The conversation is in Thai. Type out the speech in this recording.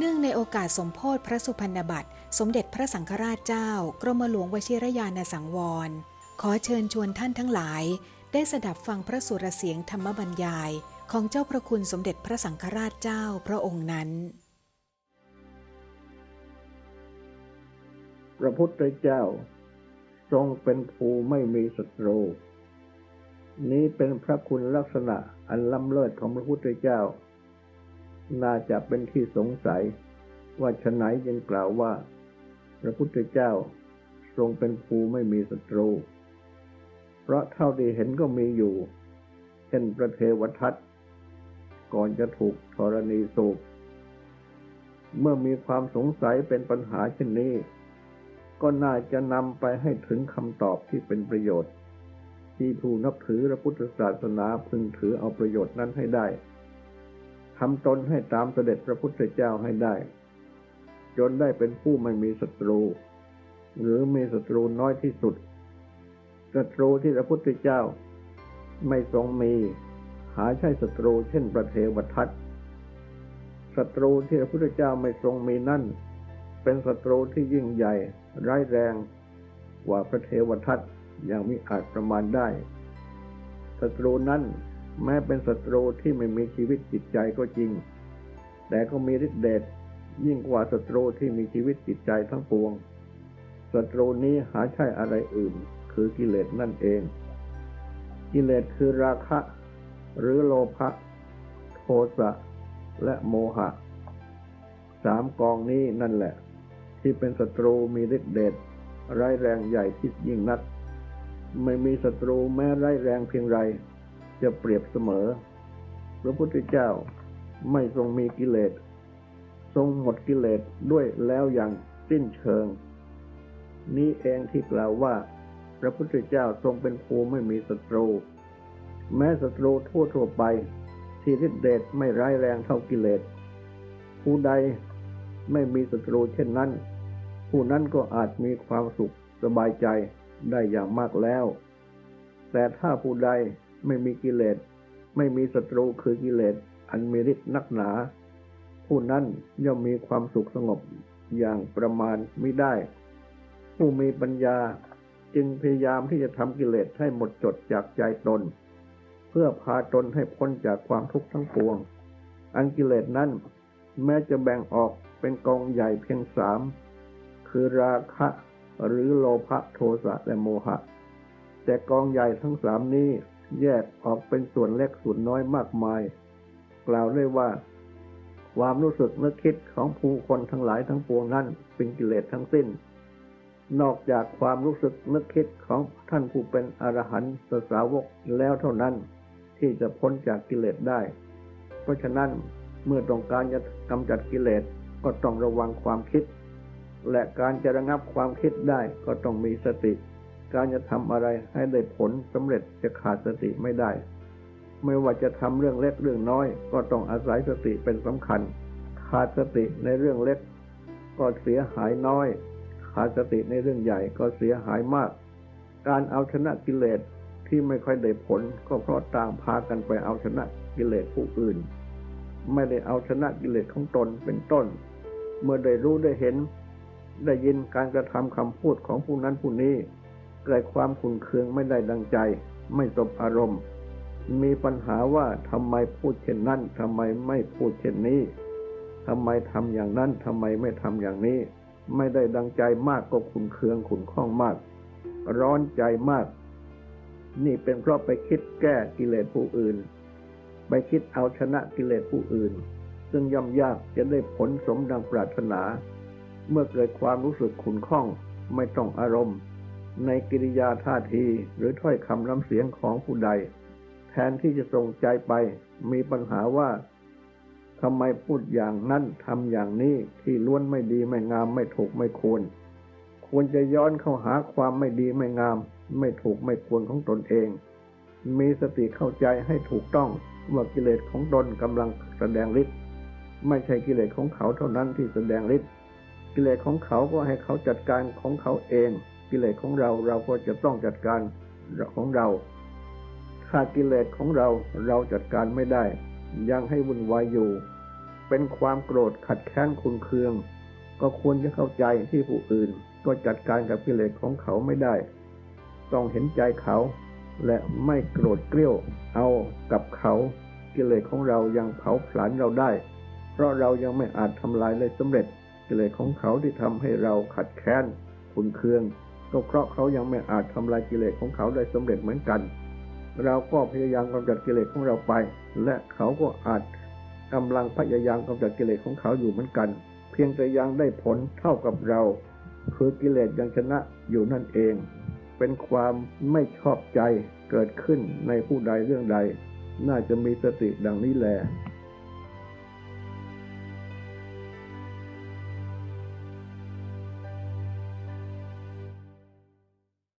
เนื่องในโอกาสสมโพธิพระสุพรรณบัตร สมเด็จพระสังฆราชเจ้า กรมหลวงวชิรยานสังวร ขอเชิญชวนท่านทั้งหลาย ได้สดับฟังพระสุรเสียงธรรมบรรยาย ของเจ้าพระคุณสมเด็จพระสังฆราชเจ้าพระองค์นั้น พระพุทธเจ้า ทรงเป็นภูไม่มีศัตรูนี้เป็นพระคุณลักษณะอันล้ำเลิศของพระพุทธเจ้า น่าจะเป็นที่สงสัยว่าฉไหนยังกล่าวว่า พระพุทธเจ้าทรงเป็นภูไม่มีศัตรู เพราะเท่าที่เห็นก็มีอยู่ เช่นพระเทวทัตก่อนจะถูกธรณีสูบเมื่อมีความสงสัยเป็นปัญหาเช่นนี้ ก็น่าจะนำไปให้ถึงคำตอบที่เป็นประโยชน์ ที่ผู้นับถือพระพุทธศาสนาพึงถือเอาประโยชน์นั้นให้ได้ ทำตนให้ตามเสด็จพระพุทธเจ้าให้ได้ จนได้เป็นผู้ไม่มีศัตรู หรือมีศัตรูน้อยที่สุดศัตรูที่พระพุทธเจ้า ไม่ทรงมีหาใช่ศัตรูเช่นประเทวทัตศัตรูที่พระพุทธเจ้าไม่ทรงมีนั่น เป็นศัตรูที่ยิ่งใหญ่ ร้ายแรงกว่าพระเทวทัตอย่างมิอาจประมาณได้ศัตรูนั้น แม้เป็นศัตรูที่ไม่มีชีวิตจิตใจก็จริง แต่ก็มีฤทธิ์เดชยิ่งกว่าศัตรูที่มีชีวิตจิตใจทั้งปวงศัตรูนี้หาใช่อะไรอื่น คือกิเลสนั่นเอง กิเลสคือราคะ หรือโลภะโทสะและโมหะ สามกองนี้นั่นแหละ ที่เป็นศัตรูมีฤทธิ์เดชร้ายแรงใหญ่ที่ยิ่งนัก ไม่มีศัตรูแม้ร้ายแรงเพียงไร จะเปรียบเสมอ พระพุทธเจ้าไม่ทรงมีกิเลส ทรงหมดกิเลสด้วยแล้วอย่างสิ้นเชิง นี้เองที่กล่าวว่า พระพุทธเจ้าทรงเป็นภูไม่มีศัตรู แม้ศัตรูทั่วทั่วไป ที่ฤทธิเดชไม่ร้ายแรงเท่ากิเลส ผู้ใดไม่มีศัตรูเช่นนั้น ผู้นั้นก็อาจมีความสุขสบายใจได้อย่างมากแล้ว แต่ถ้าผู้ใด ไม่มีกิเลส ไม่มีศัตรูคือกิเลส อันมีฤทธิ์นักหนา ผู้นั้นย่อมมีความสุขสงบอย่างประมาณไม่ได้ ผู้มีปัญญาจึงพยายามที่จะทำกิเลสให้หมดจดจากใจตน เพื่อพาตนให้พ้นจากความทุกข์ทั้งปวง อันกิเลสนั้น แม้จะแบ่งออกเป็นกองใหญ่เพียงสามคือราคะหรือโลภะโทสะและโมหะ แต่กองใหญ่ทั้งสามนี้ แยกออกเป็นส่วนเล็กส่วนน้อยมากมาย กล่าวได้ว่า ความรู้สึกนึกคิดของผู้คนทั้งหลายทั้งปวงนั้นเป็นกิเลสทั้งสิ้น นอกจากความรู้สึกนึกคิดของท่านผู้เป็นอรหันตสาวกแล้วเท่านั้น ที่จะพ้นจากกิเลสได้ เพราะฉะนั้นเมื่อต้องการจะกำจัดกิเลสก็ต้องระวังความคิด และการจะระงับความคิดได้ก็ต้องมีสติ การจะทำอะไรให้ได้ผลสำเร็จจะขาดสติไม่ได้ ไม่ว่าจะทำเรื่องเล็กเรื่องน้อย ก็ต้องอาศัยสติเป็นสำคัญ ขาดสติในเรื่องเล็ก ก็เสียหายน้อย ขาดสติในเรื่องใหญ่ก็เสียหายมาก การเอาชนะกิเลสที่ไม่ค่อยได้ผล ก็เพราะต่างพากันไปเอาชนะกิเลสผู้อื่น ไม่ได้เอาชนะกิเลสของตนเป็นต้น เมื่อได้รู้ได้เห็น ได้ยินการกระทำคำพูดของผู้นั้นผู้นี้ เกิดความขุ่นเคืองไม่ได้ดังใจ ไม่สบอารมณ์ มีปัญหาว่าทำไมพูดเช่นนั้นทำไมไม่พูดเช่นนี้ทำไมทำอย่างนั้นทำไมไม่ทำอย่างนี้ ไม่ได้ดังใจมากก็ขุ่นเคืองขุ่นข้องมาก ร้อนใจมาก นี่เป็นเพราะไปคิดแก้กิเลสผู้อื่น ไปคิดเอาชนะกิเลสผู้อื่น ซึ่งย่อมยากจะได้ผลสมดังปรารถนา เมื่อเกิดความรู้สึกขุ่นข้องไม่ต้องอารมณ์ ในกิริยาท่าทีหรือถ้อยคำน้ำเสียงของผู้ใด แทนที่จะส่งใจไป มีปัญหาว่าทำไมพูดอย่างนั้นทำอย่างนี้ที่ล้วนไม่ดีไม่งามไม่ถูกไม่ควร ควรจะย้อนเข้าหาความไม่ดีไม่งาม ไม่ถูกไม่ควรของตนเอง มีสติเข้าใจให้ถูกต้องว่ากิเลสของตนกำลังแสดงฤทธิ์ไม่ใช่กิเลสของเขาเท่านั้นที่แสดงฤทธิ์กิเลสของเขาก็ให้เขาจัดการของเขาเอง กิเลสของเราเราก็จะต้องจัดการของเรา ถ้ากิเลสของเราเราจัดการไม่ได้ ยังให้วุ่นวายอยู่ เป็นความโกรธขัดแค้นคุณเคือง ก็ควรจะเข้าใจที่ผู้อื่น ก็จัดการกับกิเลสของเขาไม่ได้ ต้องเห็นใจเขา และไม่โกรธเกรี้ยวเอากับเขากิเลสของเรายังเผาผลาญเราได้ เพราะเรายังไม่อาจทำลายเลยสำเร็จกิเลสของเขาที่ทำให้เราขัดแค้นขุนเคือง ก็เพราะเขายังไม่อาจทำลายกิเลสของเขาได้สำเร็จเหมือนกัน เราก็พยายามกำจัดกิเลสของเราไป และเขาก็อาจกำลังพยายามกำจัดกิเลสของเขาอยู่เหมือนกัน เพียงแต่ยังได้ผลเท่ากับเรา คือกิเลสยังชนะอยู่นั่นเอง เป็นความไม่ชอบใจเกิดขึ้นในผู้ใดเรื่องใด น่าจะมีสติดังนี้แล